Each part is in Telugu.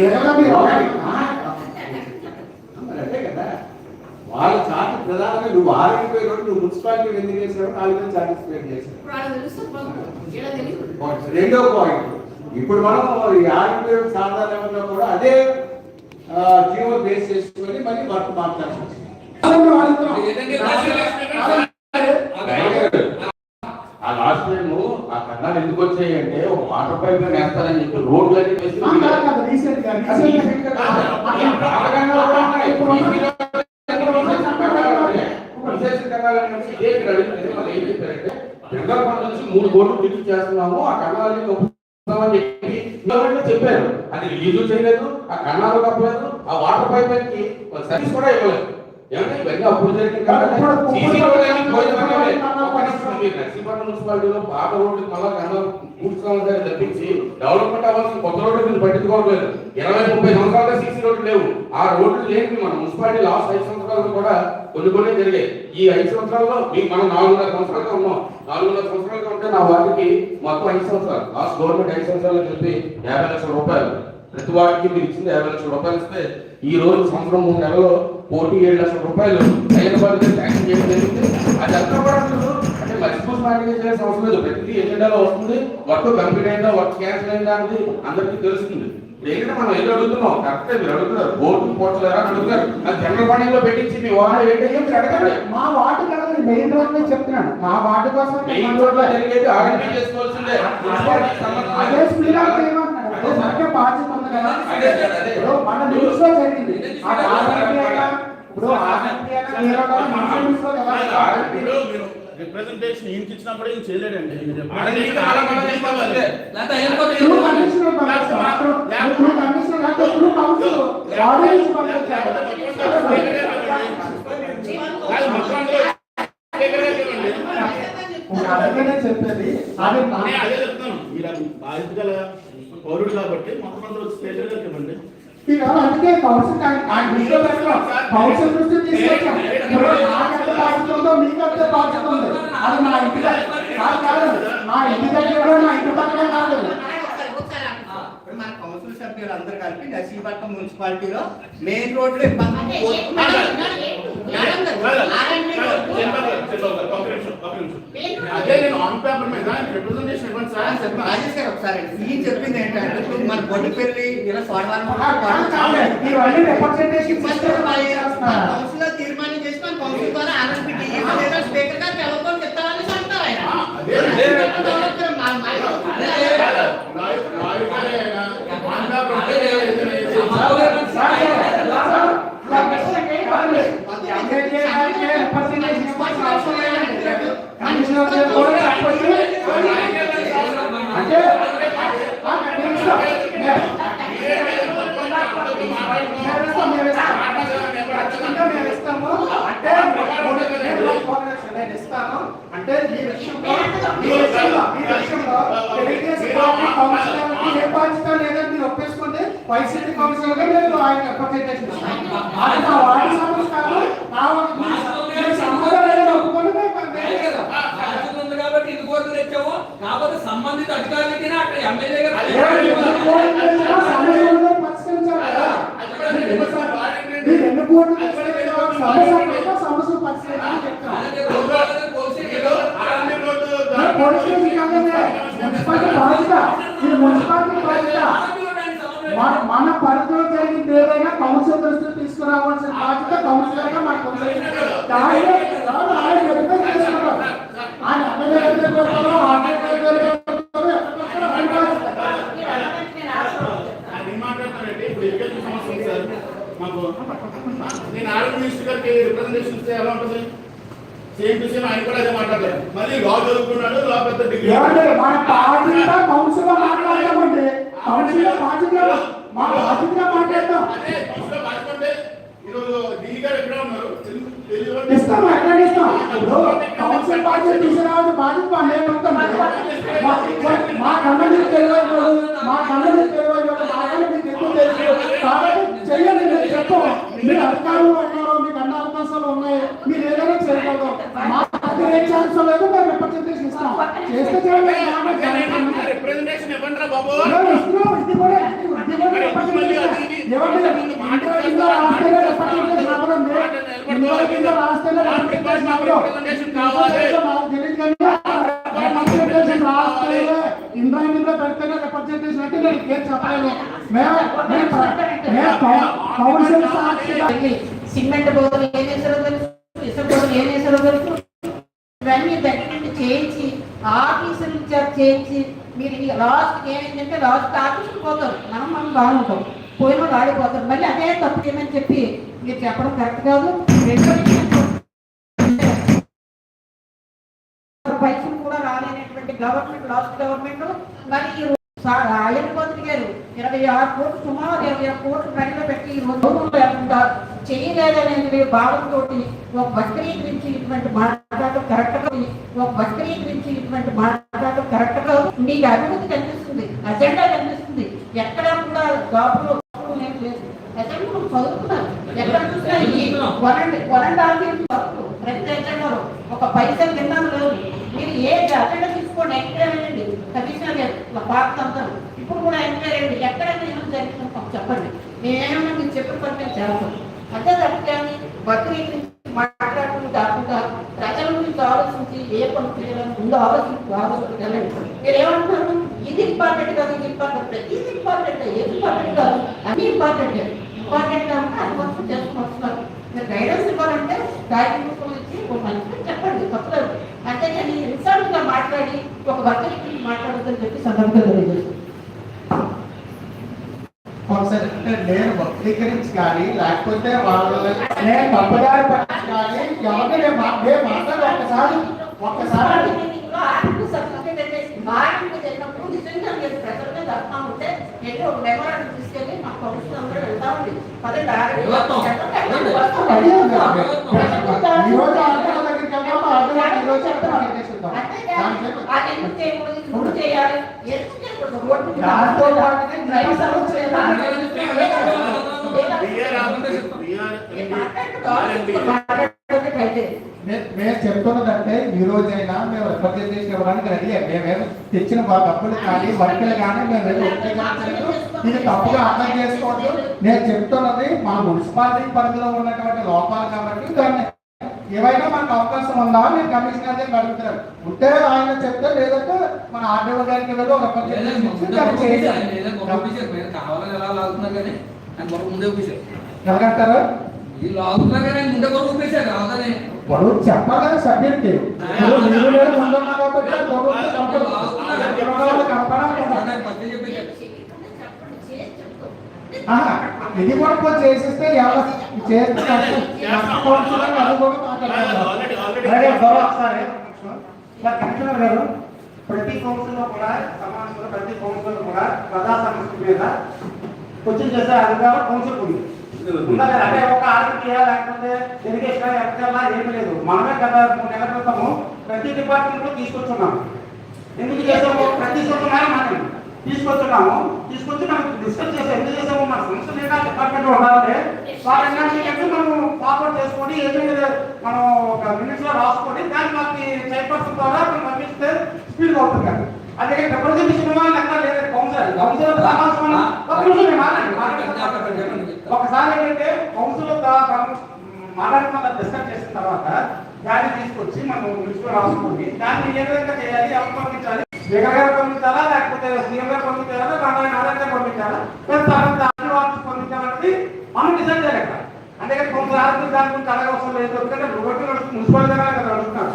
మీరు అంతే కదా వాళ్ళ చార్ట్ ప్రధానంగా నువ్వు ఆరోగ్య నువ్వు మున్సిపాలిటీ ఎందుకు చేసావు నాలుగు వేలు తెలియదు. పాయింట్. రెండో పాయింట్ ఇప్పుడు మనం ఈ ఆరోగ్య సాధారణ లెవెల్లో కూడా అదే జీవో బేస్ చేసుకొని మళ్ళీ వర్క్ మాట్లాడాల్సి వచ్చింది. ఆ లాస్ట్ టైం ఆ కన్నాలు ఎందుకు వచ్చాయి అంటే ఒక వాటర్ పైప్ వేస్తారని చెప్పి రోడ్లు వేసి రీసెంట్గా రీసెంట్గా. నుంచి మూడు కోట్లు బిల్లు చేస్తున్నాము ఆ కన్నాలని చెప్పి చెప్పారు. అది రిలీజ్ చేయలేదు ఆ కన్నాలు కప్పలేదు ఆ వాటర్ పైప్కి సర్వీస్ కూడా ఇవ్వలేదు. ఏమంటే ఇవన్నీ అప్పుడు జరిగిన కాబట్టి మీరు నర్సీపట్నం మున్సిపాలిటీలో పాత రోడ్డు మళ్ళా కన్నా పూడ్చుకోవాలి దగ్గర తప్పించి డెవలప్మెంట్ అవ్వాల్సిన కొత్త రోడ్డు మీరు పట్టించుకోవట్లేదు. ఇరవై ముప్పై సంవత్సరాలుగా సీసీ రోడ్లు లేవు. ఆ రోడ్లు లేని మన మున్సిపాలిటీ లాస్ట్ ఐదు సంవత్సరాలు కూడా కొన్ని కొన్ని జరిగాయి. ఈ ఐదు సంవత్సరాల్లో మీకు మనం నాలుగున్నర సంవత్సరాలుగా ఉన్నాం. నాలుగున్నర సంవత్సరాలుగా ఉంటే నా వాటికి మొత్తం ఐదు సంవత్సరాలు. లాస్ట్ గవర్నమెంట్ ఐదు సంవత్సరాలు చెప్పి యాభై లక్షల రూపాయలు. ప్రతి వాటికి మీరు ఇచ్చింది యాభై లక్షల రూపాయలు ఇస్తే ఈ రోజు సంవత్సరం మూడు నెలలో కోటి ఏడు లక్షల రూపాయలు బాధ్యత శాంక్షన్ చేయడం జరిగింది. అది అంతా కూడా మీరు అంటే మర్చిపోయి మేనేజ్ చేయాల్సిన అవసరం లేదు. ప్రతిదీ ఎజెండాలో వస్తుంది. వర్క్ కంప్లీట్ అయిందా వర్క్ క్యాన్సిల్ అయిందా అనేది అందరికీ తెలుస్తుంది. ఏంటంటే మనం ఏదో అడుగుతున్నాం. కరెక్టే మీరు అడుగుతున్నారు. బోర్డు పోర్టలేరా అడుగుతారు అది జనరల్ ఫండింగ్లో పెట్టించి మీ వాడు ఏంటంటే మీరు అడగండి. మా వార్డు కదా మెయిన్ రోడ్ మీద చెప్తున్నాను. మా వార్డు కోసం మెయిన్ రోడ్లో జరిగేది ఆర్ఎంపీ చేసుకోవాల్సిందే. అదే. అదే మనకే బాధ్యత ఉంది కదా. ఇప్పుడు మన న్యూస్లో జరిగింది. ఆ ఆర్ఎంపీ అయినా ఇప్పుడు ఆర్ఎంపీ అయినా మీరు కూడా మన న్యూస్లో కదా ఇప్పుడు మీరు రిప్రజెంటేషన్ ఈయనకి ఇచ్చినప్పుడు ఈయన చేయలేడండి. అంటే చెప్పేది. అది అదే చెప్తాను మీరు బాధ్యత పౌరుడు కాబట్టి వచ్చి ఇవ్వండి. ఇక అందుకే కౌన్సిల్ ఆయన- ఆయన దృష్టిలో పెట్టాం కౌన్సిల్ దృష్టి తీసుకొచ్చాం. ఇప్పుడు నాకు ఎంత బాధ్యత ఉందో మీకు అంతే బాధ్యత ఉంది అది నా ఇంటి దగ్గర కాదు కాదు. నా ఇంటి దగ్గర నా ఇంటి పక్కనే కాదు. ఒకసారి ఒకసారి ఆపు. ఇప్పుడు మన కౌన్సిల్ సభ్యులు అందరూ కలిపి నర్సీపట్నం మున్సిపాలిటీలో మెయిన్ రోడ్లో ఇబ్బంది అదే నేను ఆన్ పేపర్ మీద రిప్రజెంటేషన్ ఇవ్వండి సార్ రాజేష్ గారు ఒకసారి ఈ చెప్పింది ఏంటంటే ఇప్పుడు మన ఇలా కౌన్సిల్లో తీర్మానం చేసి మన కౌన్సిల్ ద్వారా ఆర్ఎంపీ స్పీకర్ గారు అంటారు ఆయన అదే డెవలపర్ మా- మా- ఆన్ పేపర్ అంటే ఈ విషయంలో ఈ విషయంలో ఈ విషయంలో తెలుగుదేశం పార్టీ కౌన్సిలర్కి ఏ బాధ్యత లేదని మీరు ఒప్పేసుకుంటే వైసీపీ కౌన్సిలర్ నేను ఆయన రిప్రజెంటేషన్ ఇస్తాను అది నా వార్డు సమస్య కాదు నా కాబట్టి ఇది కోర్టు తెచ్చాము కాకపోతే సంబంధిత అధికారులకి అక్కడ ఎమ్మెల్యే మన పరిధిలో జరిగింది ఏదైనా కౌన్సిల్ దృష్టికి తీసుకురావాల్సిన బాధ్యత కౌన్సిలర్గా మనకు దానిలో ఆయన నేను ఆరోగ్య మినిస్టర్ గారికి రిప్రజెంటేషన్ ఇస్తే ఎలా ఉంటుంది సేమ్ సేమ్ ఆయన కూడా అదే మాట్లాడలేదు మళ్ళీ లా చదువుకున్నాడు లా పెద్ద డిగ్రీ మన బాధ్యత కౌన్సిల్లో మాట్లాడదామండి కౌన్సిల్లో బాధ్యత మా బాధ్యతగా మాట్లాడదాం అదే కౌన్సిల్లో పాల్గొంటే ఈరోజు డీలీ గారు ఎక్కడ ఉన్నారు తెలు- తెలియదు ఇస్తాం ఎక్కడ ఇస్తాం. రాష్ట్రం బాధ్యత తీసుకురావాల్సిన బాధ్యత మా మేము ఉంటాం మా కన్నది తెలియదు మా కన్నది తెలియదు కాబట్టి చెయ్యండి మీరు చెప్పం మీరు అధికారులు అన్నారు మీకు అన్ని రాస్తే ఇంద్రా ఇంద్ర పెడితేనే రిప్రజెంటేషన్ అంటే నేను కౌన్సిల్ సాక్షిగా సిమెంట్ బోర్లు ఏం వేసారో తెలుసు ఇసుక బోర్లు ఏం వేసారో తెలుసు ఇవన్నీ దగ్గర నుండి చేయించి ఆఫీసులు చేయించి మీరు లాస్ట్ ఏమైందంటే లాస్ట్ ఆఫీసులు పోతారు మనం మనం బాగుంటాం పోయిన ఆడిపోతాడు మళ్ళీ అదే తప్పు చేయమని చెప్పి మీరు చెప్పడం కరెక్ట్ కాదు. పైసలు కూడా రాలేనటువంటి గవర్నమెంట్ లాస్ట్ గవర్నమెంట్. మరి ఈ ఆయన మంత్రి గారు ఇరవై ఆరు కోట్లు సుమారు ఇరవై ఆరు కోట్లు ప్రజలు పెట్టి ఈ రోజు లేకుండా చేయలేదనేది భావంతో ఒక వక్రీకరించి ఇటువంటి మాట్లాడటం కరెక్ట్ కాదు. ఒక వక్రీకరించి ఇటువంటి మాట్లాడటం కరెక్ట్ కాదు. మీకు అభివృద్ధి కనిపిస్తుంది అజెండా కనిపిస్తుంది. ఎక్కడ కూడా జాబులు చదువుతున్నారు ఎక్కడ చూసినా ఈ వన్ ప్రతి ఒక పైసలు తిన్నాను లేదు మీరు ఏ జాతర తీసుకోండి ఎంక్వైరీ అయ్యండి కమిషనర్ గారు ఇలా పార్ట్ అంతా ఇప్పుడు కూడా ఎంక్వైరీ అయ్యండి ఎక్కడైనా ఏమైనా జరిగిందో మాకు చెప్పండి. మేమేమన్నా మీరు చెప్పిన పని మేము చేస్తాం అంతే తప్పని బక్రీద్ గురించి మాట్లాడుతూ కాకుండా ప్రజల గురించి ఆలోచించి ఏ పని చేయాలని ముందు ఆలోచించి ఆలోచించి వెళ్ళండి మీరు ఏమంటున్నారు ఇది ఇంపార్టెంట్ కాదు ఇది ఇంపార్టెంట్ ఇది ఇంపార్టెంట్ ఏది ఇంపార్టెంట్ కాదు అన్ని ఇంపార్టెంట్ ఇంపార్టెంట్ కాబట్టి అది మొత్తం చేసుకుని వస్తున్నారు మీరు గైడెన్స్ ఇవ్వాలంటే గాయత్రి పుస్తకం ఇచ్చి ఒక మంచిగా చెప్పండి. తప్పలేదు అంతేగాని ఇన్సల్ట్ మాట్లాడి ఒక భర్తని మాట్లాడొద్దని చెప్పి సందర్భంగా తెలియజేస్తుంది ఒకసారి అంటే నేను వక్రీకరించి కానీ లేకపోతే వాళ్ళు నేను తప్పుదారి పట్టించి కానీ ఎవరిని నేను ఒక్కసారి ఒక్కసారి అదే ఉంది. ఈ రోజు ఆర్డర్ దగ్గరికి వెళ్దాం ఆర్డర్ ఈ రోజు చెప్తే మనకి తీసుకుందాం దాంతో పాటునే డ్రైవ్ సర్వీస్ మే- మేము చెప్తున్నదంటే ఈ రోజైనా మేము ఉత్పత్తి ఇవ్వడానికి రెడీ మేము తెచ్చిన వా- డబ్బులు కానీ వర్కులు కానీ మేము ఇది తప్పుగా అర్థం చేసుకోవద్దు. నేను చెప్తున్నది మా మున్సిపాలిటీ పరిధిలో ఉన్నటువంటి లోపాలు కాబట్టి దాన్ని ఏవైనా మనకు అవకాశం ఉందా నేను కమిషనర్ దగ్గర అడుగుతున్నాను ఉంటే ఆయన చెప్తే లేదంటే మన ఆర్డీఓ గారికి వెళ్ళి ఒక కావాలని ఎలా లాగుతున్నారు కానీ ఇది కూడా కొంచెం చేసేస్తే ఎవరు చేస్తే. కౌన్సిలర్ అది కూడా మాట్లాడతారు అలాగే గౌరవ ఒకసారి సార్ కమిషనర్ గారు ప్రతి కౌన్సిల్లో కూడా సమావేశంలో ప్రతి కౌన్సిల్లో కూడా ప్రజా సమస్య మీద క్వశ్చన్ చేసే అధికారం కౌన్సిల్ ఉంది? అంటే ఒక ఆర్బిటీ లేకపోతే ఇరిగేషన్ ఎక్కడ ఏమీ లేదు. మనమే గత మూడు నెలల క్రితము ప్రతి డిపార్ట్మెంట్లో తీసుకొచ్చున్నాము ఎందుకు చేసాము? ప్రతి సంవత్సరం మనం తీసుకొచ్చున్నాము తీసుకొచ్చి మనం డిస్కస్ చేసాం ఎందుకు చేసాము? మన సంస్థ లేదా డిపార్ట్మెంట్ ఉండాలంటే వాళ్ళ ఎన్నో మనం ఫార్వర్డ్ చేసుకొని ఏదైనా మనం ఒక మినిట్స్లో రాసుకొని దాన్ని మాకు చైర్పర్సన్ ద్వారా మనం పంపిస్తే స్పీడ్ అవుతుంది కదా. అదే రిప్రజెంటేషన్ ఇవ్వాలని ఎక్కడ లేదు. కౌన్సిలర్ కౌన్సిలర్ రావాల్సిన ఒక నిమిషం మాట్లాడండి, ఒకసారి ఏంటంటే కౌన్సిల్ మాట్లాడుకున్న డిస్కస్ చేసిన తర్వాత దాన్ని తీసుకొచ్చి మనం మున్సిపల్ రాసుకొని దాన్ని ఏ విధంగా చేయాలి ఎవరు పంపించాలి గారు పంపించాలా? లేకపోతే సీఎం గారు పంపించాలా? నారాయణ గారు పంపించాలా? తర్వాత వాటికి పంపించాలన్నది మనం డిసైడ్ చేయాలి ఇక్కడ అంతేకాని కొంత రాత్రి దాని గురించి అలాగే అవసరం లేదు. ఎందుకంటే ఒకటి మున్సిపల్ గారు కదా అడుగుతున్నారు.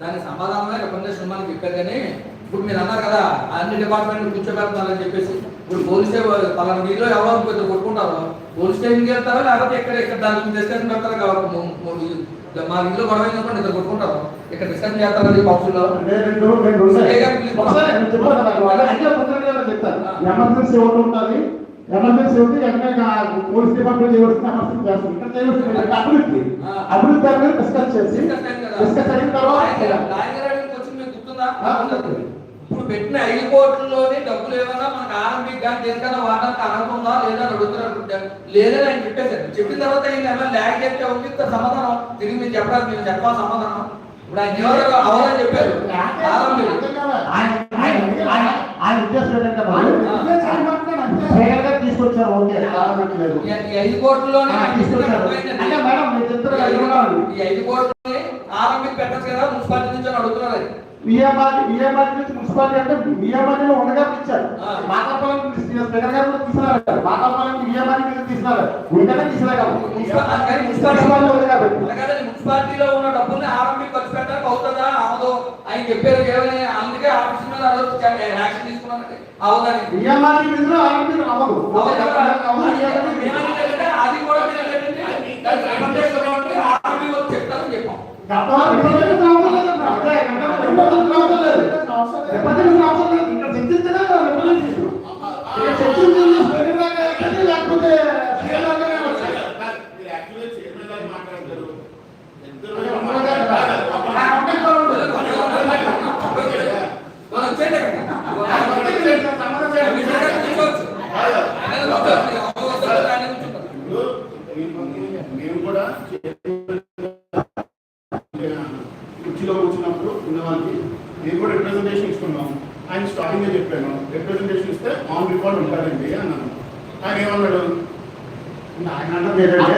దాని సమాధానమే రికమెండేషన్ మనకి చెప్పారు కానీ ఇప్పుడు మీరు అన్నారు కదా అన్ని డిపార్ట్మెంట్ కూర్చోబెడతారని చెప్పేసి. ఇప్పుడు పోలీసే పలానా మీలో ఎవరో కొట్టుకుంటారు. పోలీస్ స్టేషన్కి వెళ్తారా? లేకపోతే ఎక్కడ ఇక్కడ దాని డిస్కషన్ పెడతారు? కాబట్టి మా ఇంట్లో గొడవ అయినప్పుడు ఇద్దరు కొట్టుకుంటారు. ఇక్కడ డిస్కషన్ చేస్తారా కౌన్సిల్లో రెండు ఎమర్జెన్సీ ఒకటి ఉంటుంది. ఎమర్జెన్సీ ఉంది పోలీస్ డిపార్ట్మెంట్ చేయవలసిన ఎమర్జెన్సీ ఇక్కడ చేయవలసిన అభివృద్ధి. అభివృద్ధి అనేది డిస్కస్ చేసి డిస్కస్ అయింది కదా. డిస్కస్ అయిన తర్వాత ఇప్పుడు పెట్టిన ఐదు కోట్లలోని డబ్బులు ఏమన్నా మనకు ఆర్ఎంపీ కానీ దేనికన్నా వాడడానికి ఉందా లేదా అని అడుగుతున్నారు లేదని ఆయన చెప్పేశారు. చెప్పిన తర్వాత ఆయన ఏమైనా ల్యాగ్ చెప్తే అవుతుంది సమాధానం. తిరిగి మీరు చెప్పడానికి మీరు చెప్పాలి సమాధానం. ఇప్పుడు ఆయన ఎవరు అవదని చెప్పారు? ఆయన ఉద్దేశం ఏంటంటే తీసుకొచ్చారు ఓకే. ఈ ఐదు కోట్లలోనే తీసుకొచ్చారు. అంటే మేడం మీరు చెప్తారు కదా ఇవ్వడం ఈ ఐదు కోట్లని ఆరంభించి పెట్టచ్చు కదా మున్సిపాలిటీ నుంచి అడుగుతున్నారు అది. నుంచి మున్సిపాలిటీ అంటే లో ఉండగా ఇచ్చారు. మాకాపాలెం స్పీకర్ గారు కూడా తీసుకున్నారు మాకాపాలెం విఎంఆర్ మీద తీసుకున్నారు అలాగే మున్సిపాలిటీలో ఉన్న డబ్బుల్ని ఆరంభించి ఖర్చు పెట్టడానికి అవుతుందా? అవదో ఆయన చెప్పారు ఏమని? అందుకే ఆఫీస్ మీద యాక్షన్ తీసుకున్నానంటే అవుదని విఎంఆర్ మీద అవ్వదు. అది కూడా మీరు చెప్తారని చెప్పాం. మేము కూడా కుర్చీలో కూర్చున్నప్పుడు ఉన్న వాళ్ళకి నేను కూడా రిప్రజెంటేషన్ ఇస్తున్నాం. ఆయన స్టార్టింగ్ చెప్పాను. రిప్రజెంటేషన్ ఇస్తే ఆన్ రికార్డ్ ఉంటారండి అన్నాను. ఆయన ఏమన్నాడు? ఆయన అన్నది ఏంటంటే,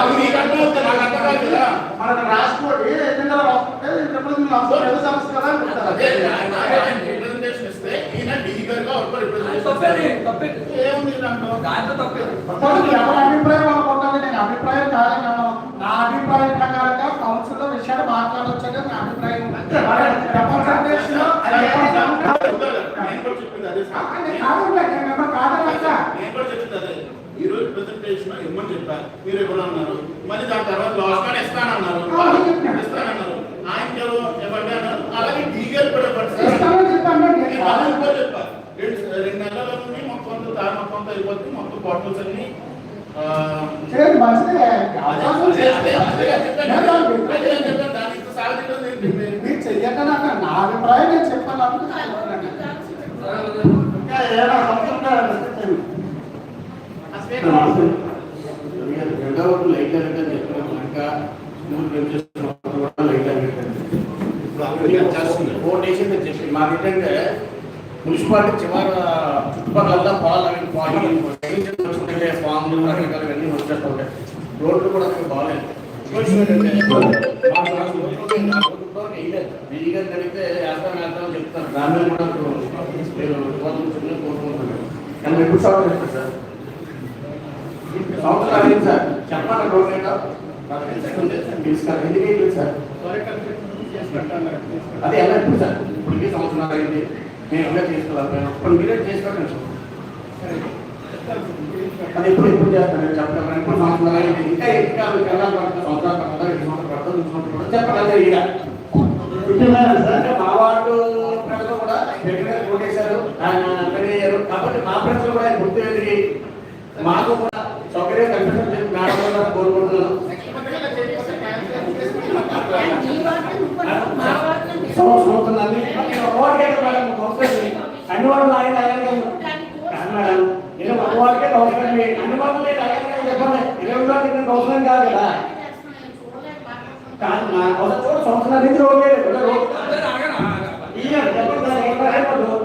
అది నీకు అర్థం అవుతుంది, నాకు అర్థం కాదు కదా. మనకు రాసుకోండి ఎన్నికల రాసుకుంటే రిప్రజెంటేటివ్ అవసరం లేదు సమస్య కదా అని చెప్తారు. అదే ఆయన ఆయన రిప్రజెంటేషన్ ఇస్తే ఈయన డీగర్గా ఒక తప్పేది, రిప్రజెంటేషన్ తప్పేది. ఏముంది దాంట్లో దాంట్లో తప్పేది. ప్రస్తుతానికి ఎవరి అభిప్రాయం. నేను. అభిప్రాయం నా అభిప్రాయం ప్రకారంగా కౌన్సిల్ విషయాలు మాట్లాడొచ్చని నా అభిప్రాయం. ఈ రోజు ఇవ్వమని చెప్పారు మీరు ఎవరు అన్నారు మళ్ళీ దాని తర్వాత లాస్ట్ కార్డ్ ఇస్తానన్నారు ఇస్తానన్నారు ఆయన అన్నారు అలాగే డీగల్ కూడా రెండు నెలల నుండి మొత్తం దారి మొత్తం అయిపోతుంది మొత్తం బాటిల్స్ అన్ని చెప్పాను. దానికి ఇంత ఏంటి? మీరు నాకు నా అభిప్రాయం నేను చెప్పాలనుకుంటున్నాను లైట్ అనేది చెప్పినప్పుడు ఇంకా స్కూల్ లైట్ అనేది ఫోర్ చెప్పి మున్సిపాలిటీ చివరి చుట్టుపక్కల పొలాలు అవి పాలు ఫామ్లు రకరకాలు అన్నీ వచ్చేస్తూ ఉంటాయి రోడ్లు కూడా అసలు బాగాలేదు బిజీగా జరిగితే వేస్తాం వేస్తాం చెప్తారు దాని మీద కూడా మీరు కోరుకుంటున్నాను కోరుకుంటున్నాను కానీ ఎప్పుడు సార్? సంవత్సరాలు అయింది సార్. చెప్పాలి రోడ్ రేట్ తీసుకున్నారు ఎందుకు వేయలేదు సార్? అదే ఎలా ఇప్పుడు సార్? ఇప్పటికి సంవత్సరాలు అయింది. నేను ఎలా ఇప్పుడు మీరే చేసుకోండి అది ఎప్పుడు ఎప్పుడు చేస్తాను నేను చెప్తాను ఇప్పుడు సంవత్సరాలు అయింది. ఇంకా ఇంకా మీకు వెళ్ళాలి పడుతుంది? సంవత్సరాలు పడుతుంది? రెండు సంవత్సరాలు పడుతుంది? రెండు సంవత్సరాలు పడుతుంది? చెప్పాలి అదే ఇక సార్. మా వార్డు ప్రజలు కూడా దగ్గర కొట్టేశారు అయ్యారు కాబట్టి మా ప్రజలు కూడా గుర్తు ఎదిగి మాకు కూడా సౌకర్యం కల్పించడం మేడం కోరుకుంటున్నాను. అన్ని వాళ్ళు ఆయన మేడం నేను మా అవసరం లేదు అన్ని వాళ్ళు అవసరం కాదు కదా కాదు మా అవసరం కూడా సంవత్సరాల నుంచి ఓకే అందరూ ఆగండి, ఆగండి.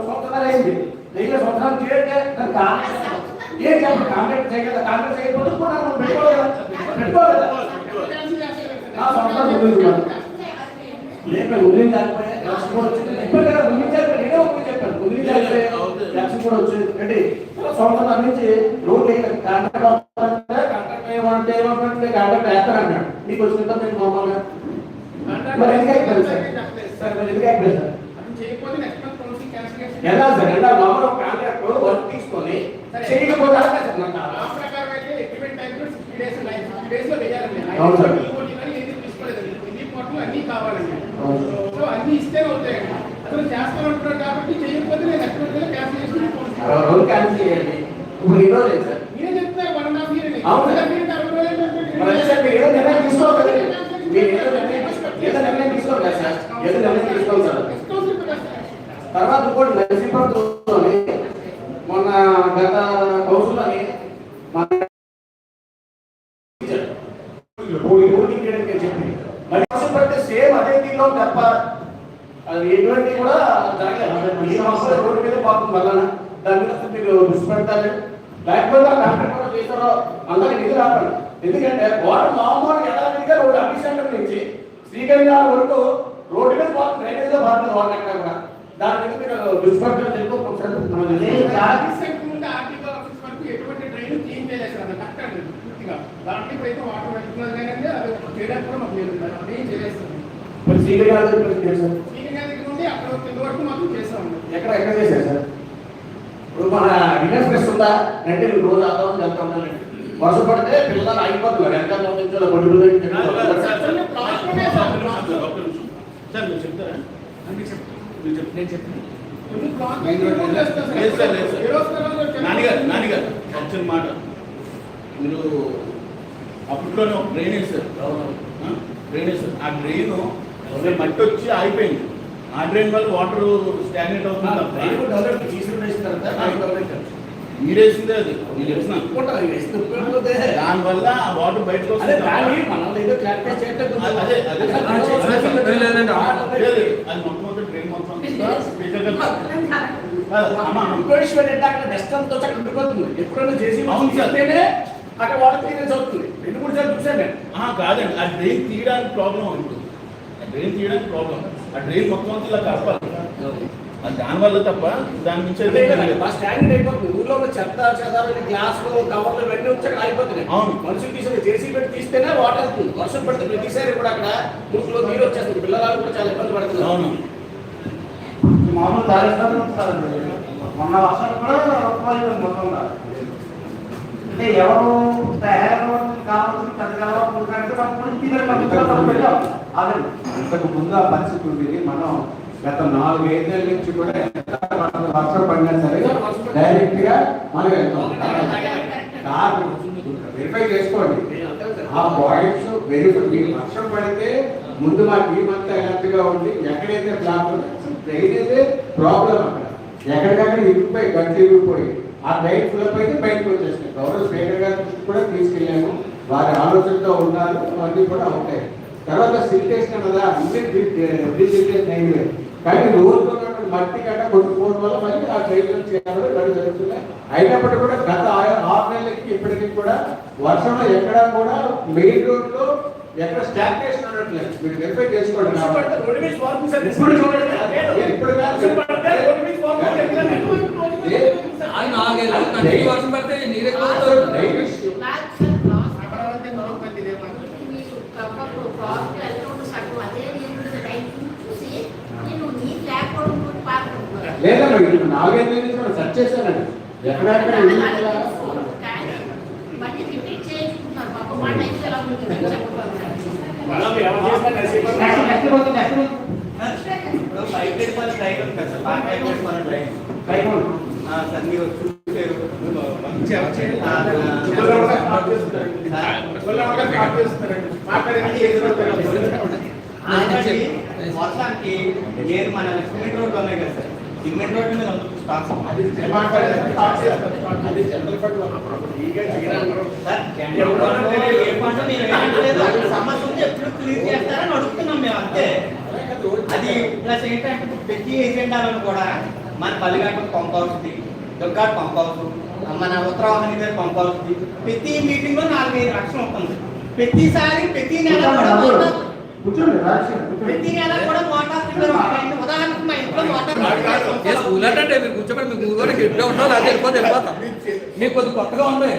సంవత్సరాలు అయింది. నెయ్యి సంవత్సరాలు చేయంటే దానికి ఏం చెప్పండి కాంగ్రెస్ చేయగల కాంగ్రెస్ చేయకపోతే కూడా మనం పెట్టుకోవాలి కదా పెట్టుకోవాలి సంవత్సరాలు వదిలింది లక్ష కూడా వచ్చింది. ఇప్పుడు కదా నేనే చెప్పాను. లక్ష కూడా వచ్చింది. అంటే సంవత్సరాల నుంచి రోడ్లు కాంట్రాక్ట్ కాంట్రాక్ట్ వస్తుందంటే కాంట్రాక్ట్ ఏమంటే ఏమంటే కాంట్రాక్ట్ వేస్తారన్నాడు నీకు వచ్చినంత నేను మామూలుగా మరి ఎందుకు అయిపోయింది సార్. సార్ మరి ఎందుకు అయిపోయింది సార్ ఎలా సార్ ఎలా మామూలు కాంట్రాక్ట్ వర్క్ తీసుకొని చేయకపోతే నాకు అవును. సార్. అన్ని ఇస్తే అవుతాయండి అతను చేస్తానంటున్నాడు కాబట్టి చేయకపోతే నేను ఎక్కడ క్యాన్సిల్ చేసి ఇప్పుడు ఈ రోజు లేదు సార్ మీరే చెప్తారు వన్ అండ్ హాఫ్ ఇయర్ అవును సార్. సార్ మీరు ఏదో నిర్ణయం తీసుకోవాలి మీరు ఏదో నిర్ణయం ఏదో నిర్ణయం తీసుకోవాలి సార్? ఏదో నిర్ణయం తీసుకోవాలి సార్ తర్వాత ఇంకోటి నరసింహంలోని మొన్న గత కౌన్సిల్లోని చెప్పింది. మరి సేమ్ అదే దీనిలో తప్ప అది ఎటువంటి కూడా జరగలేదు. ఈ సంవత్సరం రోడ్డు మీద పోతుంది వల్ల దాని మీద మీరు దృష్టి పెడతారు లేకపోతే కూడా చేశారో అందరికి నిధులు ఆపండి ఎందుకంటే వాటర్ మామూలుగా యథావిధిగా రోడ్డు అభిషేకం నుంచి శ్రీకరింగాల వరకు రోడ్డు మీద డ్రైనేజ్లో వాటర్ ఎక్కడ కూడా. దాని మీద మీరు ఆర్టీఓ ఆఫీస్ వరకు ఎటువంటి డ్రైన్ క్లీన్ చేయలేదు సార్ కరెక్ట్ అండి పూర్తిగా. దాంట్లో ఇప్పుడైతే వాటర్ పెట్టుకున్నది కానీ అది చేయడానికి కూడా మాకు లేదు దాన్ని క్లీన్ చేయలేదు మరి శ్రీకరింగాల దగ్గర చేశారు? క్లీన్ దగ్గర నుండి అక్కడ కింద వరకు మాకు చేసాము ఎక్కడ ఎక్కడ చేశారు సార్? ఇప్పుడు మన ఫ్రెస్ ఉందా? అంటే మీరు రోజు ఆదాయం వెళ్తా ఉండాలండి వర్షం పడితే పిల్లలు అయిపోతున్నారు వెనకాల బొడ్డు చెప్ నేను చెప్తాను నాన్నగారు మాట. మీరు అప్పట్లోనే ఒక డ్రైన్ వేసారు? డ్రైన్ వేసారు ఆ డ్రైన్ మట్టి వచ్చి ఆగిపోయింది. ఆ డ్రైన్ వల్ల వాటర్ స్టాగ్నేట్ అవుతుంది మీరేసిందే అది. నేను వేస్తున్నారు దానివల్ల ఆ వాటర్ బయటకు ఎప్పుడైనా చేసి అక్కడ వాటర్ క్లియరెన్స్ అవుతుంది. రెండు మూడు సార్లు చూసాను కాదండి ఆ డ్రైన్ తీయడానికి ప్రాబ్లం ఉంటుంది ఆ డ్రైన్ తీయడానికి ప్రాబ్లం ఆ డ్రైన్ మొత్తం ఇలా కలపాలి. దానివల్ల తప్ప దాని నుంచి ఊర్లో ఉన్న చెత్త చెదారు గ్లాసులు కవర్లు ఇవన్నీ వచ్చి అక్కడ అయిపోతున్నాయి అవును. మనుషులు తీసిన జేసీ పెట్టి తీస్తేనే వాటర్ వర్షం పడితే ప్రతిసారి కూడా అక్కడ ముక్కులో నీరు వచ్చేస్తుంది. పిల్లలు కూడా చాలా ఇబ్బంది పడుతున్నారు. అవును. మామూలు మొన్న వర్షాలు కూడా మొత్తం అంటే ఎవరు తయారు కావాల్సిన ఇంతకు ముందు ఆ పరిస్థితి ఉండేది. మనం గత నాలుగు ఐదేళ్ళ నుంచి కూడా వర్షం పడినా సరే డైరెక్ట్గా మనం వెళ్తాం. వెరిఫై చేసుకోండి. ఆ పాయింట్స్ వెరిఫై మీకు వర్షం పడితే ముందు మా టీం అంతా alert గా ఉండి ఎక్కడైతే బ్లాక్ అయితే ప్రాబ్లం అక్కడ. ఎక్కడికక్కడ ఇరిగిపోయి గట్టి ఇరిగిపోయి ఆ డ్రైన్ ఫుల్ అయితే బయటకు వచ్చేసినాయి గౌరవ స్పీకర్ గారి కూడా తీసుకెళ్ళాము. వారి ఆలోచనతో ఉన్నారు అవన్నీ కూడా ఉంటాయి తర్వాత సిలిటేషన్ కదా అన్ని డిజిటేషన్ అయింది కానీ రోజు మట్టి గడ్డ కొట్టుకోవడం వల్ల మళ్ళీ ఆ ట్రైన్ చేయాలి రెండు జరుగుతున్నాయి. అయినప్పటికీ కూడా గత ఆరు నెలలకి ఇప్పటికీ కూడా వర్షంలో ఎక్కడా కూడా మెయిన్ రోడ్లో ఎక్కడ స్టాగ్నేషన్ ఉండట్లేదు. మీరు వెరిఫై చేసుకోండి ఇప్పుడు చూడండి. వర్షం పడితే వాకింగ్ ఎక్కడ ఏ? అది నాలుగేళ్ళు కంటిన్యూ వర్షం పడితే నీరు ఎక్కువ అవుతుంది. Drain issue. లేదమ్మా ఇప్పుడు నాలుగైదు నుంచి మనం సెర్చ్ చేశానండి ఎక్కడెక్కడ సార్ మీరు చూసారు. ఆల్రెడీ వర్షానికి లేదు మన సిమెంట్ రోడ్ ఉన్నాయి కదా సార్ సిమెంట్ మీద స్టాక్స్ అది అది జనరల్ ఫండ్ సార్ ఏ పంట మీరు సమస్య ఉంది ఎప్పుడు క్లియర్ చేస్తారని అడుగుతున్నాం మేము అంతే అది ప్లస్ ఏంటంటే ప్రతి ఏజెండాలను కూడా మన Pallighat pump house Durgat pump మన ఉత్తరావహని గారి పంప్ ప్రతి మీటింగ్లో నాలుగైదు లక్షలు ఉంటుంది ప్రతిసారి ప్రతి నెల కూడా కూర్చోండి రాజశేఖర్ కూర్చోండి. ప్రతి నెల కూడా మోటార్ రిపేర్ అవుతుంది. ఉదాహరణకు మా ఇంట్లో స్కూల్ అంటే మీరు కూర్చోబెట్టి మీకు కూడా గిట్టే ఉంటారు అది వెళ్ళిపోతే వెళ్ళిపోతాం. మీకు కొద్ది కొత్తగా ఉంది.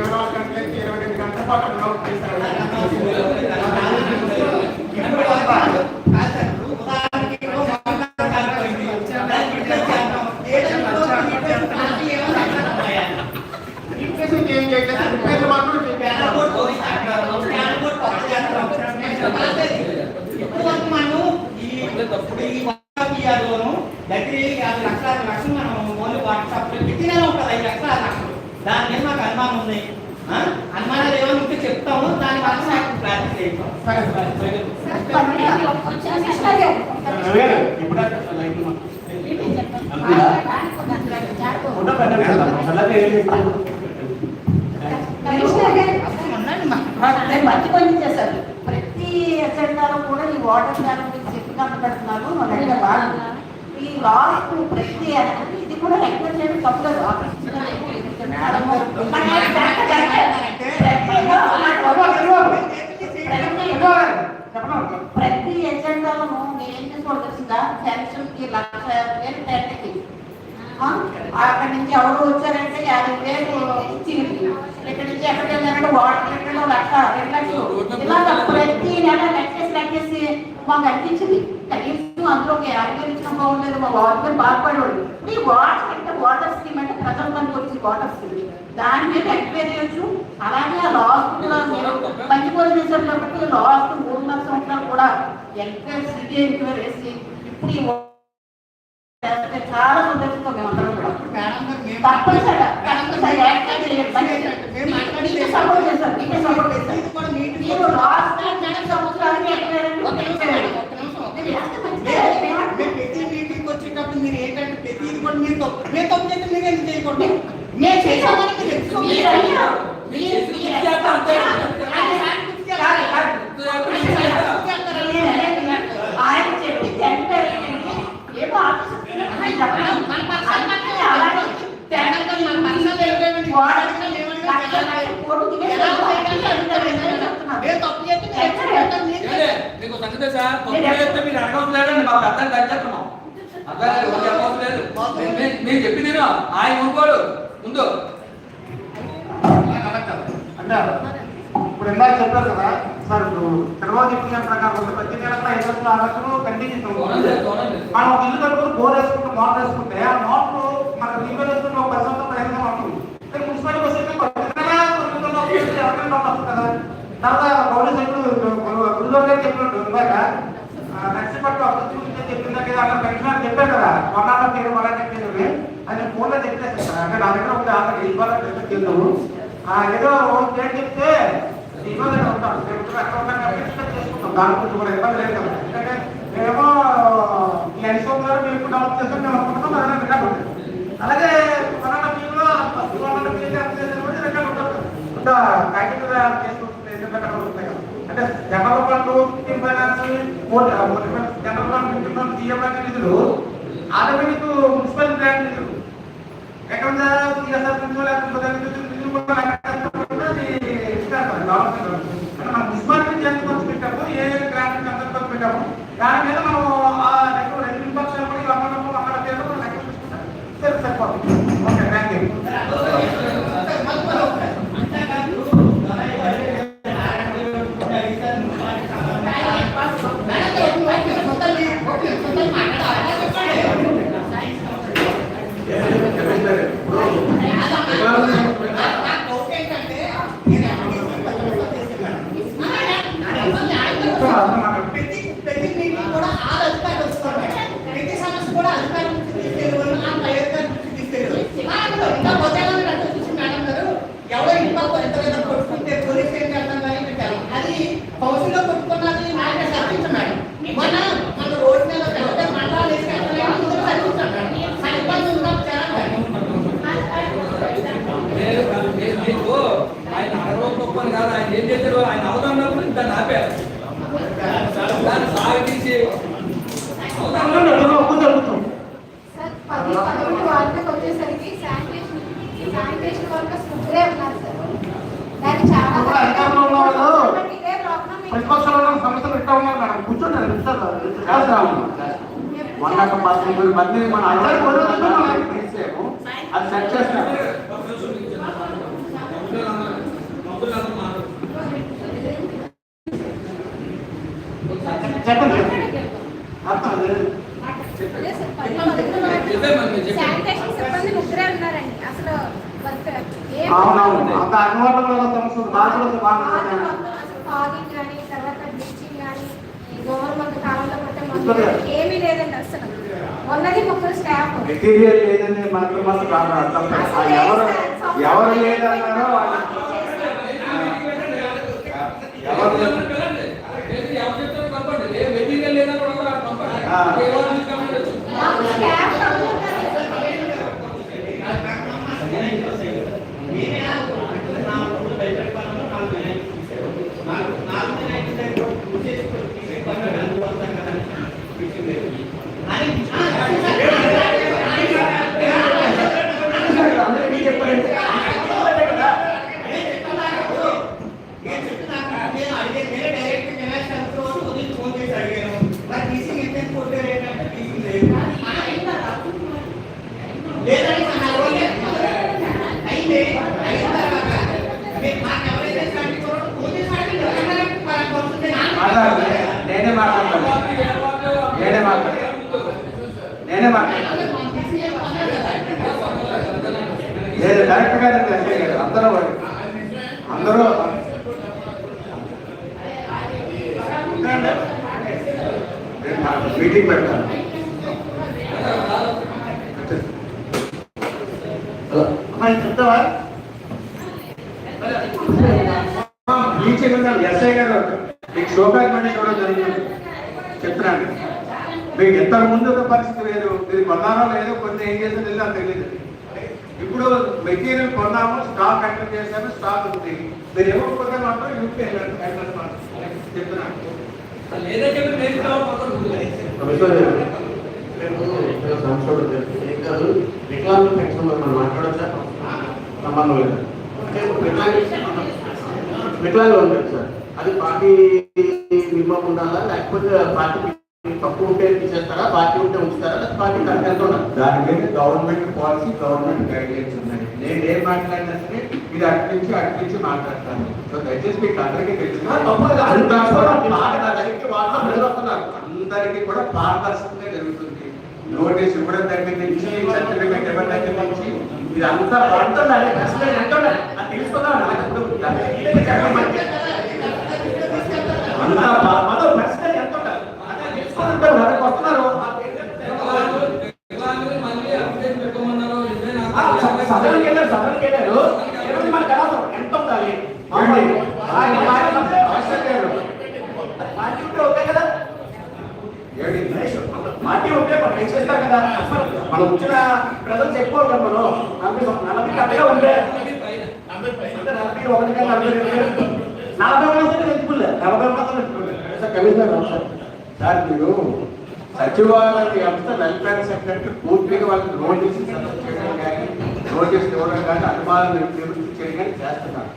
వాటర్ ఇరవై రెండు గంటల పాటు అన్నం చేస్తారు. ఇప్పుడు కాదు సార్, ఇప్పుడు ఉదాహరణకి ఇప్పుడు మోటార్ కాలిపోయింది. దాన్ని రిపేర్ చేద్దాం. ఏదైనా రిపేర్ కావాలి, ఏమైనా ఉన్నాయా? రిప్లేస్మెంట్ ఏం చేయట్లేదు, రిపేర్లు మాత్రం చేయాలి. ప్యానల్ బోర్డ్ పోయి సార్, ప్యానల్ బోర్డ్ కొత్త చేస్తాం. చెప్పాలి. ఇప్పుడు వరకు మనం ఈ ఇప్పుడు ఈ వాట్సాప్ లోను దగ్గర యాభై లక్షల ఆరు లక్షలు మనం ఓన్లీ వాట్సాప్లో ప్రతి నెల ఉంటుంది ఐదు లక్షల ఆరు లక్షలు దాని మీద మాకు అనుమానం ఉంది? అనుమానాలు ఏమైనా ఉంటే చెప్తాము దాని వల్ల నాకు చేస్తాం ఇప్పుడు దాకా లైన్లో ఫోటో పెట్టండి కదా, అలాగే ఏం చేస్తాం? నేను మర్చిపోయింది చేశారు. ప్రతి ఎజెండాలో కూడా ఈ వాటర్ ప్లాన్ గురించి చెప్పి పెడుతున్నారు లెక్క బాగుంది ఈ లాస్ట్ ప్రతి ఇది కూడా లెక్క చేయడం తప్పలేదు ప్రతి ఎజెండాలను నేను ఏం చేసుకోవాల్సిందా శాంక్షన్కి లక్ష యాభై వేలు టెంట్కి ఆ, అక్కడి నుంచి ఎవరు వచ్చారంటే యాభై వేలు ఇచ్చింది. ఇక్కడి నుంచి ఎక్కడికి వెళ్ళారంటే వాటర్ లెక్కలు లక్ష రెండు లక్షలు ఇలాగ ప్రతి నెల లెక్కేసి లెక్కేసి మాకు అనిపించింది. కనీసం అందులో ఒక యాభై వేలు ఇచ్చిన బాగుండేది మా వాటర్ బాధపడేవాడు ఈ వాటర్ అంటే వాటర్ స్కీమ్ అంటే ప్రజల పనికి వచ్చి వాటర్ స్కీమ్. దాని మీద ఎంక్వైరీ చేయొచ్చు. అలాగే ఆ మీరు మంచి పనులు చేశారు కాబట్టి లాస్ట్ మూడున్నర సంవత్సరాలు కూడా ఎంక్వైరీ సిటీ ఎంక్వైరీ వేసి ఇప్పుడు ఈ చేస్తే చాలా సంతోషంగా మేమందరం కూడా మేడం గారు మేము తప్పనిసరిగా తప్పనిసరిగా యాక్ట్ చేయండి. మేము మాట్లాడి మీకే సపోర్ట్ చేశారు మీకే సపోర్ట్ చేశారు ఇది కూడా మీటింగ్ మీరు లాస్ట్ నెల సంవత్సరానికి ఎక్కడండి ఒక నిమిషం మేడం, ఒక నిమిషం. మీరు ఎంత మంచి మేము చేయాలి? మేము ప్రతి మీటింగ్ వచ్చేటప్పుడు మీరు ఏంటంటే ప్రతిది కూడా మీరు తప్పు మీరు తప్పు చేస్తే మీరు ఎందుకు చేయకూడదు మేము చేసామని మీరు ఎందుకు మీరు అయ్యారు. మీరు- మీరు చేస్తా అంతే. కాదు, కాదు. నేను అనేది ఆయన చెప్పింది ఎంత ఏంటంటే, ఏమో ఆలోచిస్తున్నారు. ఆయన చెప్పడం. మన పర్సనల్ అందుకే అలాగే తెలంగాణ మన పర్సనల్ ఏమైనా వాడకుండా లక్ష లక్ష కోట్లు తినేసి చెప్తున్నారు. మేము తప్పు చేస్తే మీరు ఎందుకు చేస్తారు? మీరు ఏంటి? మీకు సంగతి సార్ తప్పు చేస్తే మీరు అడగవలసి లేదండి మా పెద్దలు దంచేస్తున్నాం అట్లా చెప్పవలసి లేదు మీ- మీ- మీరు చెప్పింది విను. ఆయన ఊరుకోడు ముందు ఇప్పుడు ఇందాక చెప్పారు కదా సార్ ఇప్పుడు చంద్రబాబు చెప్పిన ప్రకారం. ప్రతి నెల కూడా ఐదు లక్షలు ఆరు కంటిన్యూ అవునండి, అవునండి. మనం ఒక ఇల్లు కట్టుకుని బోర్ వేసుకుంటే మోటార్ వేసుకుంటే ఆ మోటార్ మన రీవెల్ వేసుకుంటే ఒక పది సంవత్సరాలు పదిహేను తర్వాత గౌరవ సభ్యులు గురుదోర్ చెప్పినట్టు ఇందాక నర్సిపట్టు అభివృద్ధి గురించి చెప్పిందా కదా అక్కడ పెన్షన్ చెప్పారు కదా మొన్న తీరు మొన్న చెప్పేది అది ఫోన్లో చెప్పేసి సార్ అంటే నా దగ్గర ఒక ఆమె ఇవ్వాలని చెప్తాము ఏదో ఓన్ పేరు చెప్తే ఇబ్బంది ఉంటాం మేము అక్కడ ఉన్నాం కాబట్టి చేసుకుంటాం. దాని గురించి కూడా ఇబ్బంది లేదు కదా. ఎందుకంటే మేము ఈ ఐసోమ్ గారు మేము ఇప్పుడు డెవలప్ చేస్తాం మేము అనుకుంటున్నాం అదే రికార్డు ఉంటుంది. అలాగే కరోనా టీంలో కరోనా టీం చేసిన కూడా రికార్డు ఉంటుంది ఇంకా ప్యాకెట్ చేసుకుంటుంది ఉంటాయి ఫైనాన్స్ జనరల్ ఫండ్ నిధులు ఆటోమేటిక్ మున్సిపల్ బ్యాంక్ నిధులు ఎక్కడ నిధులు లేకపోతే నిధులు కూడా అది ఇస్తారు గవర్నమెంట్ అంటే మనం మున్సిపాలిటీ ఎంత ఖర్చు పెట్టాము ఏ గ్రాంట్ ఎంత ఖర్చు పెట్టాము దాని మీద మనం ఆ లెక్క రెండు పక్షాలు కూడా అమ్మడం అక్కడ పేరు మనం లెక్క చూసుకుంటాం సరే సరిపోతుంది ఓకే థ్యాంక్ యూ ప్రతి ప్రతి మీటింగ్ కూడా ఆ అధికారులు వస్తారు మేడం. ప్రతి సమస్య కూడా అధికారుల నుంచి తీసుకెళ్ళి ఆ పై అధికారుల నుంచి తీసుకెళ్ళి ఇంకా కొత్తగా అంటే చూసి మేడం గారు ఎవరో ఇంట్లో ఎంత లేదా కొట్టుకుంటే పోలీస్ స్టేషన్ వెళ్తాం కానీ పెట్టారు అది కౌన్సిల్లో కొట్టుకున్నది నాయన సర్పించం మేడం మన మన రోడ్ మీద పెద్ద మండలాలు వేసుకెళ్తాం ముందు సర్పించాం మేడం సరిపోతుంది ఉందా చాలా మేడం. మీరు- మీరు- మీకు ఆయన అడగడం గొప్పని కాదు ఆయన ఏం చేశారు ఆయన అవదానం గురించి దాన్ని ఆపారు దాన్ని సాగతీసి అవదానం సార్ పది పదకొండు వార్తకు వచ్చేసరికి శానిటేషన్ శానిటేషన్ వర్కర్స్ ముగ్గురే ఉన్నారు సార్ దానికి చాలా ఇప్పుడు అధికారంలో ఉన్న వాళ్ళు బట్ ఇదే ప్రాబ్లం మీకు ప్రతిపక్షంలో ఉన్న సమస్యలు ఇట్లా ఉన్నాయి మేడం కూర్చోండి రెండు నిమిషాలు చేస్తాము మొన్న ఒక మన అందరూ తీసాము అది సెట్ చేస్తాము. చెప్పండి అర్థం అవునవును. అంత తర్వాత. ఏమీ అసలు ఉన్నది ముగ్గురు స్టాఫ్ మెటీరియల్ లేదని మాత్రం మాత్రం కాదు ఎవరు ఎవరు లేదన్నారో ఎవరు లేదు ఏది ఎవరు చెప్తారో కనుక్కోండి. ఏ మెటీరియల్ లేదా కూడా కూడా పంపండి. ఆ. ఏ వాళ్ళు తీసుకెళ్ళండి. మాకు స్టాఫ్ తక్కువ ఉన్నారు. నేనే అనుకున్నాను. నా ఊరు భయపడిపోయాను, నాకు వినాయకుడు తీశారు. నాకు- నాకు వినాయకుడు దగ్గర పూజ చేసుకొని తీసే పని నాకు వస్తాను కదా. నేనే మాట్లాడతాను నేనే మాట్లాడతాను లేదు డైరెక్ట్గా నేను ఎస్ఐ గారు అందరూ అందరూ రేపు నాకు మీటింగ్ పెడతాను అమ్మా, ఇది చెప్తావా బీచ్ ఎస్ఐ గారు. మీకు శోకాత్మని కూడా జరుగుతుంది చెప్తున్నాను. మీకు ఎంత ముందు పరిస్థితి వేరు. మీరు కొన్నారో లేదో కొన్ని ఏం చేసారో తెలియదు తెలియదు. ఇప్పుడు మెటీరియల్ కొన్నాము స్టాక్ ఎంటర్ చేశాము స్టాక్ ఉంది. మీరు ఇవ్వకపోతే మాత్రం యూపీ చెప్తున్నాను. వికలాంగుల మనం మాట్లాడచ్చా? సంబంధం లేదు. వికలాంగులు ఉంటారు సార్. అది పార్టీ నియమం ఉండాలా? లేకపోతే పార్టీ తక్కువ ఉంటే తీసేస్తారా? పార్టీ ఉంటే ఉంచుతారా? పార్టీ ఉండాలి దాని మీద గవర్నమెంట్ పాలసీ గవర్నమెంట్ గైడ్లైన్స్ ఉన్నాయి. నేను ఏం మాట్లాడినా సరే ఇది అటు నుంచి అటు నుంచి మాట్లాడతాను సో దయచేసి మీకు అందరికీ తెలుసు. అందరికీ కూడా పారదర్శకంగా జరుగుతుంది. నోటీస్ ఇవ్వడం దగ్గర నుంచి సర్టిఫికేట్ ఇవ్వడం దగ్గర నుంచి ఇది అంతా పడుతుండాలి అసలు ఎంత ఉండాలి అది తెలుసుకుందాం నాకు ఎంత అదే ఎంత ఉండాలి ఆ, ఉంటే ఓకే కదా మనం ఏం చేస్తాం కదా మనం వచ్చిన ప్రజలు ఎక్కువ మనం నలభై నలభై కట్టగా నలభై ఒకటి కానీ నలభై నలభై మంది ఎత్తుకోలే నలభై మంది ఎత్తుకోలే సార్ సార్. మీరు సచివాలయ వ్యవస్థ వెల్ఫేర్ సెక్రటరీ పూర్తిగా వాళ్ళకి నోటీస్ సబ్మిట్ చేయడం కానీ నోటీస్ ఇవ్వడం కానీ అనుమానం నివృత్తి చేయడం కానీ చేస్తున్నారు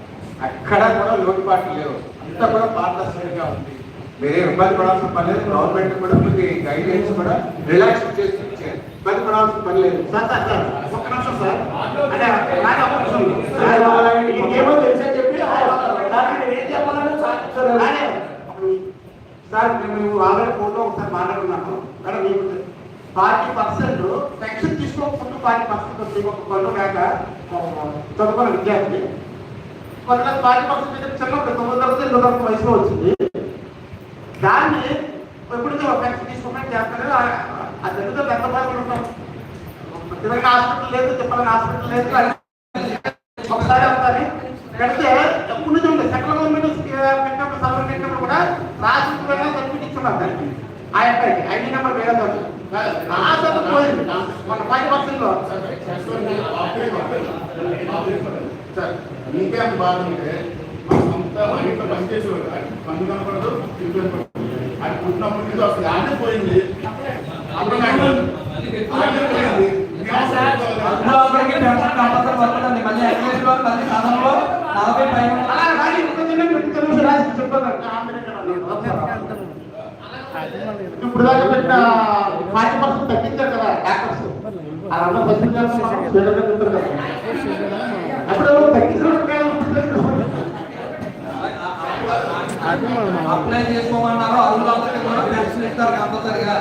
అక్కడ కూడా లోటుపాట్లు లేవు అంతా కూడా పారదర్శకంగా ఉంది మీరే ఇబ్బంది పడాల్సిన పని లేదు గవర్నమెంట్ కూడా మీకు గైడ్ కూడా రిలాక్స్ చేస్తుంది ఇచ్చారు ఇబ్బంది పడాల్సిన పని లేదు. సార్ సార్ సార్ ఒక్క నిమిషం సార్. అంటే నాకు ఒక నిమిషం ఇంకేమో తెలుసని చెప్పి ఏం చెప్పాలని సార్ మేము ఆల్రెడీ ఫోటో ఒకసారి మాట్లాడుకున్నాము మేడం మీకు ఫార్టీ పర్సెంట్ పెన్షన్ తీసుకోకుండా ఫార్టీ పర్సెంట్ వస్తుంది. ఒక కొన్న కాక చదువుకున్న విద్యార్థి. కొంత ఫార్టీ పర్సెంట్ చిన్నప్పుడు తొమ్మిది తరగతి ఎనిమిది తరగతి వయసులో వచ్చింది. దాన్ని ఎప్పుడైతే ఒక వ్యక్తి తీసుకోమని చేస్తారు ఆ తెలుగులో ఎంత బాధలు ఉంటాం తిరగని హాస్పిటల్ లేదు చెప్పాలని హాస్పిటల్ లేదు ఒకసారి అవుతారు పెడితే ఎప్పుడు నుంచి ఉంది సెంట్రల్ గవర్నమెంట్ పెట్టినప్పుడు సర్వర్ పెట్టినప్పుడు కూడా రాష్ట్రంలో సర్టిఫికెట్ ఇచ్చున్నారు దానికి. ఆ అబ్బాయికి. ఐడి నెంబర్ వేరే ఆ సర్టిఫికెట్ పోయింది. మన ఫైవ్ పర్సెంట్లో సార్ మీకేం బాధ ఉంటే మా సొంత మా ఇంట్లో పనిచేసేవాడు పని కనపడదు. పుట్టినప్పటి నుంచి అసలు ఆడే పోయింది. ఇప్పుడు దాకా పెట్టిన ఫైవ్ పర్సెంట్ తగ్గించారు కదా డాక్టర్స్. తగ్గించారు అప్పుడు తగ్గించడం అప్లై చేసుకోమన్నారో అందులో కూడా పెన్షన్ ఇస్తారు కంపల్సరిగా